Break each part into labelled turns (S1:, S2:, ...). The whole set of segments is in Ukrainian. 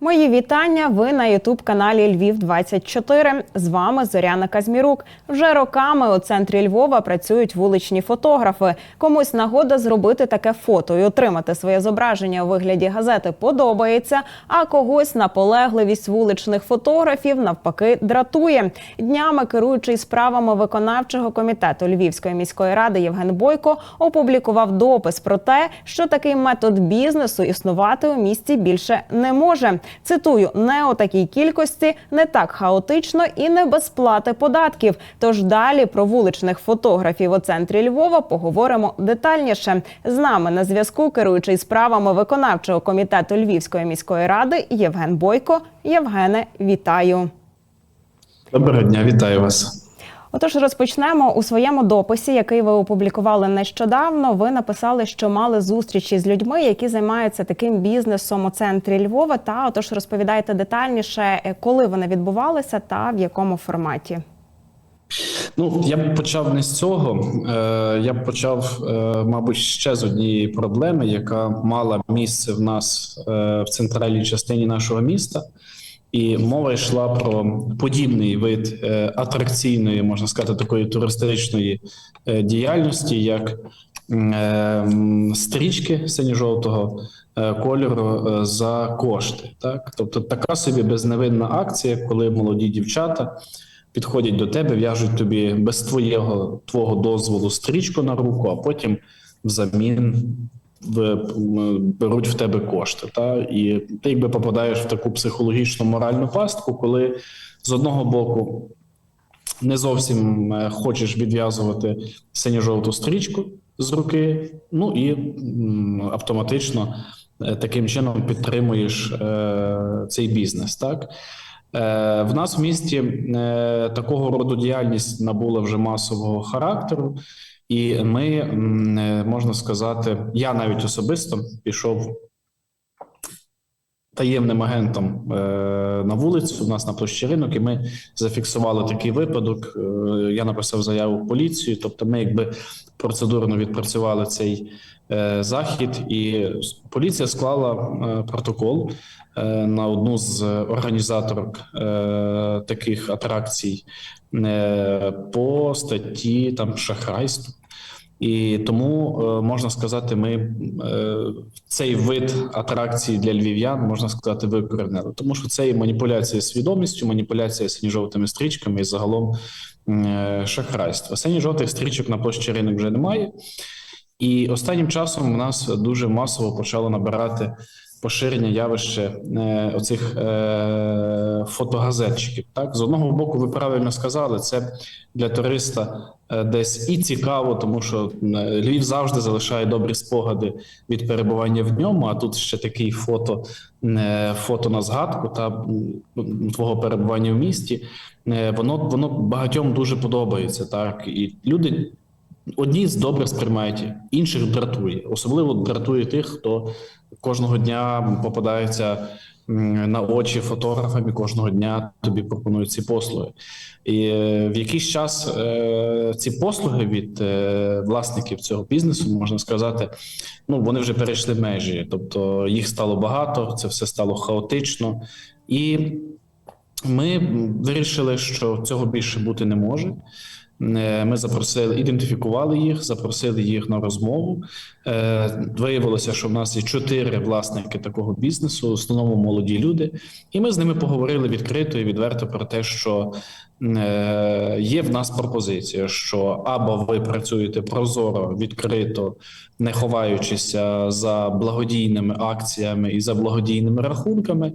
S1: Мої вітання. Ви на Ютуб каналі Львів 24 З вами Зоряна Казмірук. Вже роками у центрі Львова працюють вуличні фотографи. Комусь нагода зробити таке фото і отримати своє зображення у вигляді газети подобається. А когось наполегливість вуличних фотографів навпаки дратує. Днями керуючий справами виконавчого комітету Львівської міської ради Євген Бойко опублікував допис про те, що такий метод бізнесу існувати у місті більше не може. Цитую, не у такій кількості, не так хаотично і не без сплати податків. Тож далі про вуличних фотографів у центрі Львова поговоримо детальніше. З нами на зв'язку керуючий справами виконавчого комітету Львівської міської ради Євген Бойко. Євгене, вітаю.
S2: Доброго дня, вітаю вас.
S1: Отож, розпочнемо у своєму дописі, який ви опублікували нещодавно. Ви написали, що мали зустрічі з людьми, які займаються таким бізнесом у центрі Львова. Та отож розповідайте детальніше, е, коли вони відбувалися та в якому форматі.
S2: Ну я б почав не з цього. Е, Я б почав, е, мабуть, ще з однієї проблеми, яка мала місце в нас в центральній частині нашого міста. І мова йшла про подібний вид е, атракційної, можна сказати, такої туристичної е, діяльності, як е, стрічки синьо-жовтого кольору за кошти. Так, тобто така собі безневинна акція, коли молоді дівчата підходять до тебе, в'яжуть тобі без твоєго твого дозволу стрічку на руку, а потім взамін беруть в тебе кошти. Та? І ти якби попадаєш в таку психологічну моральну пастку, коли з одного боку не зовсім е, хочеш відв'язувати синьо-жовту стрічку з руки, ну і автоматично е, таким чином підтримуєш е, цей бізнес. Так? Е, В нас в місті е, такого роду діяльність набула вже масового характеру, і ми е, можна сказати, я навіть особисто пішов таємним агентом е, на вулицю. У нас на площі ринок, і ми зафіксували такий випадок. Е, Я написав заяву в поліцію. Тобто, ми якби процедурно відпрацювали цей е, захід, і поліція склала протокол на одну з організаторок таких атракцій по статті там шахрайство. І тому е, можна сказати, ми е, цей вид атракції для львів'ян можна сказати викоренили, тому що це і маніпуляція свідомістю, маніпуляція синьо-жовтими стрічками і загалом е, шахрайство. Синьо-жовтих стрічок на площі ринок вже немає, і останнім часом в нас дуже масово почало набирати поширення явище е, оцих е, фотогазетчиків. Так, з одного боку, ви правильно сказали, це для туриста е, десь і цікаво, тому що Львів завжди залишає добрі спогади від перебування в ньому. А тут ще такий фото, фото на згадку та твого перебування в місті. Воно воно багатьом дуже подобається. Так і люди одні з добре сприймають, інших дратує. Особливо дратує тих, хто кожного дня попадається м, на очі фотографам і кожного дня тобі пропонують ці послуги. І е, в якийсь час е, ці послуги від е, власників цього бізнесу можна сказати, ну вони вже перейшли межі, тобто їх стало багато, це все стало хаотично, і ми вирішили, що цього більше бути не може. Е, Ми запросили, ідентифікували їх, запросили їх на розмову. Е, Виявилося, що в нас є чотири власники такого бізнесу, в основному молоді люди, і ми з ними поговорили відкрито і відверто про те, що е, є в нас пропозиція, що або ви працюєте прозоро, відкрито, не ховаючися за благодійними акціями і за благодійними рахунками.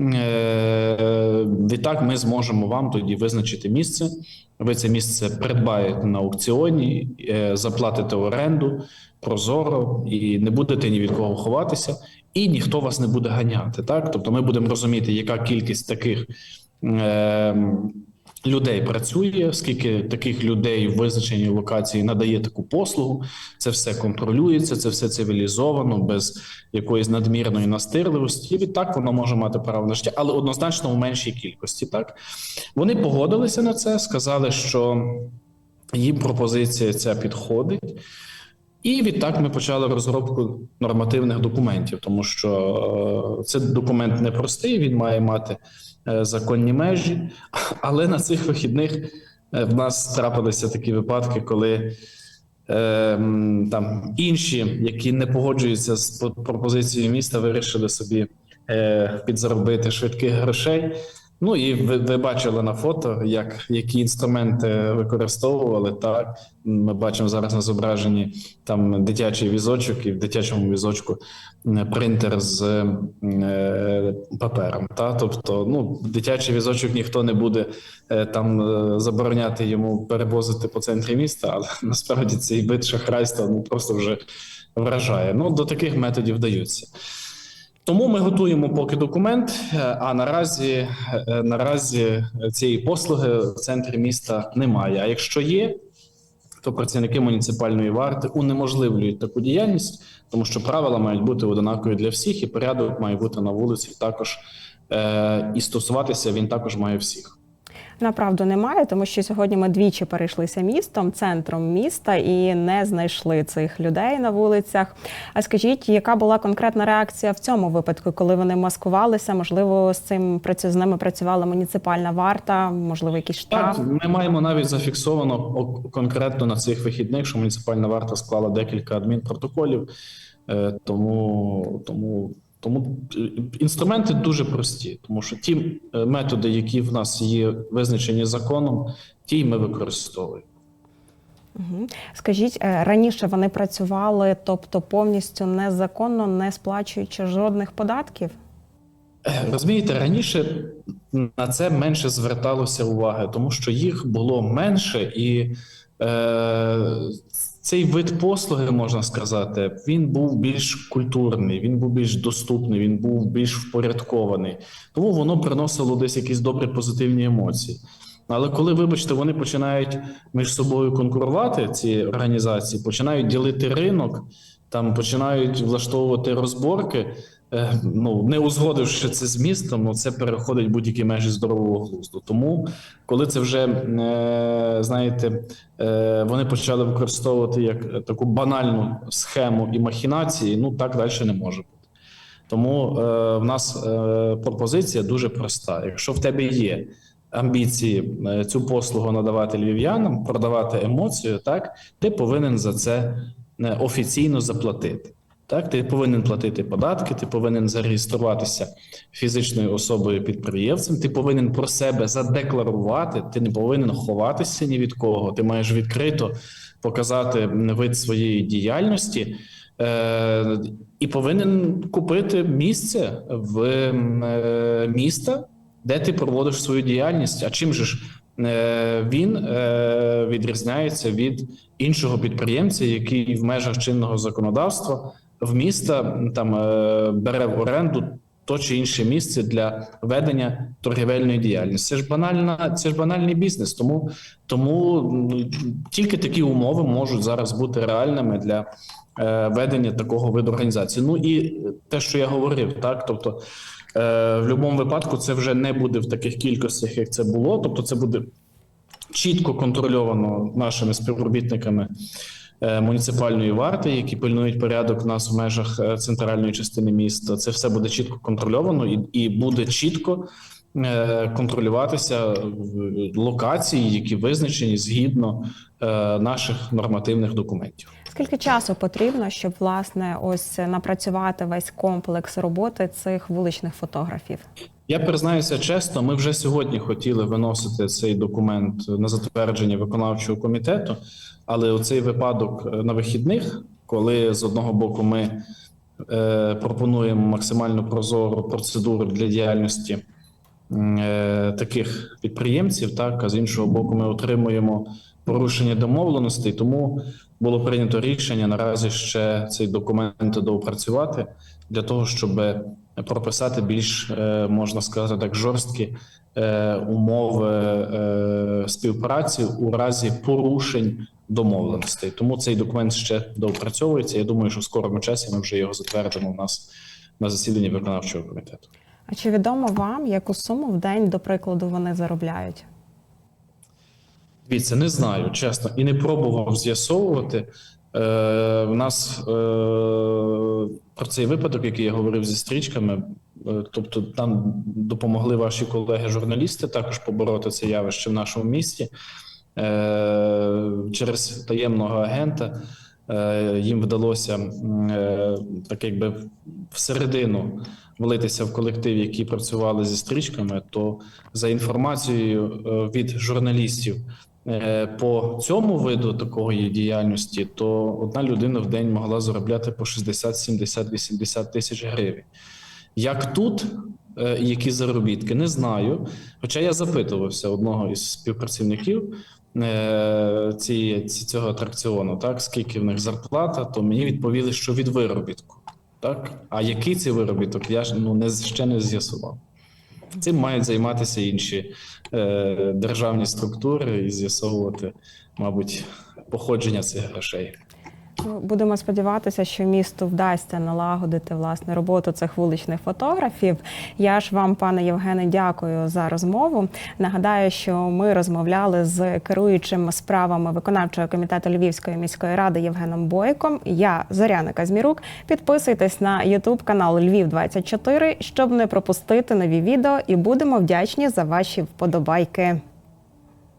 S2: Е, Відтак ми зможемо вам тоді визначити місце. Ви це місце придбаєте на аукціоні, е, заплатите оренду прозоро і не будете ні від кого ховатися, і ніхто вас не буде ганяти. Так, тобто, ми будемо розуміти, яка кількість таких. Людей працює, скільки таких людей в визначеній локації надає таку послугу, це все контролюється, це все цивілізовано, без якоїсь надмірної настирливості. І відтак воно може мати право на життя, але однозначно в меншій кількості. Так вони погодилися на це, сказали, що їм пропозиція ця підходить. І відтак ми почали розробку нормативних документів, тому що е, це документ непростий, він має мати е, законні межі. Але на цих вихідних е, в нас трапилися такі випадки, коли там інші, які не погоджуються з пропозицією міста, вирішили собі підзаробити швидких грошей. Ну і ви, ви бачили на фото, як які інструменти використовували. Так ми бачимо зараз на зображенні там дитячий візочок, і в дитячому візочку принтер з е, папером. Та тобто, ну дитячий візочок ніхто не буде е, там е, забороняти йому перевозити по центрі міста, але насправді цей вид шахрайства ну просто вже вражає. Ну до таких методів вдаються. Тому ми готуємо поки документ. е, А наразі е, наразі цієї послуги в центрі міста немає. А якщо є, то працівники муніципальної варти унеможливлюють таку діяльність, тому що правила мають бути однакові для всіх, і порядок має бути на вулиці також е, і стосуватися він також має всіх.
S1: Направду немає, тому що сьогодні ми двічі перейшлися містом, центром міста і не знайшли цих людей на вулицях. А скажіть, яка була конкретна реакція в цьому випадку, коли вони маскувалися? Можливо, з цим з ними працювала муніципальна варта, можливо, якийсь штраф?
S2: Так, ми маємо навіть зафіксовано конкретно на цих вихідних, що муніципальна варта склала декілька адмінпротоколів. Е, Тому, тому, тому е, інструменти дуже прості, тому що ті е, методи, які в нас є визначені законом, ті ми використовуємо.
S1: Скажіть, е, раніше вони працювали, тобто повністю незаконно, не сплачуючи жодних податків?
S2: Розумієте, раніше на це менше зверталося уваги, тому що їх було менше, і е, цей вид послуги, можна сказати, він був більш культурний, він був більш доступний, він був більш впорядкований. Тому воно приносило десь якісь добрі позитивні емоції. Але коли, вибачте, вони починають між собою конкурувати, ці організації, починають ділити ринок, там починають влаштовувати розборки. Е, ну не узгодивши це з містом, ну це переходить будь-які межі здорового глузду. Тому, коли це вже е, знаєте, е, вони почали використовувати як таку банальну схему і махінації, ну так далі не може бути. Тому е, в нас е, пропозиція дуже проста. Якщо в тебе є амбіції е, цю послугу надавати львів'янам, продавати емоцію, так ти повинен за це офіційно заплатити. Так, ти повинен платити податки, ти повинен зареєструватися фізичною особою підприємцем. Ти повинен про себе задекларувати. Ти не повинен ховатися ні від кого. Ти маєш відкрито показати вид своєї діяльності. Е, і повинен купити місце в е, міста, де ти проводиш свою діяльність. А чим же ж е, він е, відрізняється від іншого підприємця, який в межах чинного законодавства в міста там е, бере в оренду то чи інше місце для ведення торгівельної діяльності. Це ж банальна, це ж банальний бізнес. Тому тому тільки такі умови можуть зараз бути реальними для е, ведення такого виду організації. Ну і те, що я говорив, так тобто. е, В будь-якому випадку це вже не буде в таких кількостях, як це було. Тобто, це буде чітко контрольовано нашими співробітниками муніципальної варти, які пильнують порядок в нас в межах е, центральної частини міста. Це все буде чітко контрольовано і, і буде чітко е, контролюватися в локації, які визначені згідно е, наших нормативних документів.
S1: Скільки часу потрібно, щоб власне ось напрацювати весь комплекс роботи цих вуличних фотографів?
S2: Я признаюся чесно, ми вже сьогодні хотіли виносити цей документ на затвердження виконавчого комітету, але у цей випадок е, на вихідних, коли з одного боку ми е, пропонуємо максимально прозору процедуру для діяльності е, таких підприємців, так а з іншого боку, ми отримуємо порушення домовленостей. Тому було прийнято рішення наразі ще цей документ доопрацювати для того, щоб прописати більш е, можна сказати так жорсткі е, умови е, співпраці у разі порушень домовленостей. Тому цей документ ще доопрацьовується. Я думаю, що в скорому часі ми вже його затвердимо у нас на засіданні виконавчого комітету.
S1: А чи відомо вам, яку суму в день, до прикладу, вони заробляють?
S2: Дивіться, не знаю, чесно, і не пробував з'ясовувати. Е, у нас е, про цей випадок, який я говорив зі стрічками, е, тобто нам допомогли ваші колеги-журналісти також побороти це явище в нашому місті. Через таємного агента їм вдалося так якби всередину влитися в колектив, які працювали зі стрічками. То за інформацією від журналістів по цьому виду такої діяльності, то одна людина в день могла заробляти по 60, 70, 80 тисяч гривень. Як тут, е, які заробітки, не знаю. Хоча я запитувався одного із співпрацівників е, ці- цього атракціону, так, скільки в них зарплата, то мені відповіли, що від виробітку. Так? А який це виробіток, я ж ну, не, ще не з'ясував. Цим мають займатися інші е, державні структури і з'ясовувати, мабуть, походження цих грошей.
S1: Ну, Будемо сподіватися, що місту вдасться налагодити власне роботу цих вуличних фотографів. Я ж вам, пане Євгене, дякую за розмову. Нагадаю, що ми розмовляли з керуючим справами виконавчого комітету Львівської міської ради Євгеном Бойком. Я Зоряна Казмірук. Підписуйтесь на Ютуб канал Львів 24 щоб не пропустити нові відео, і будемо вдячні за ваші вподобайки.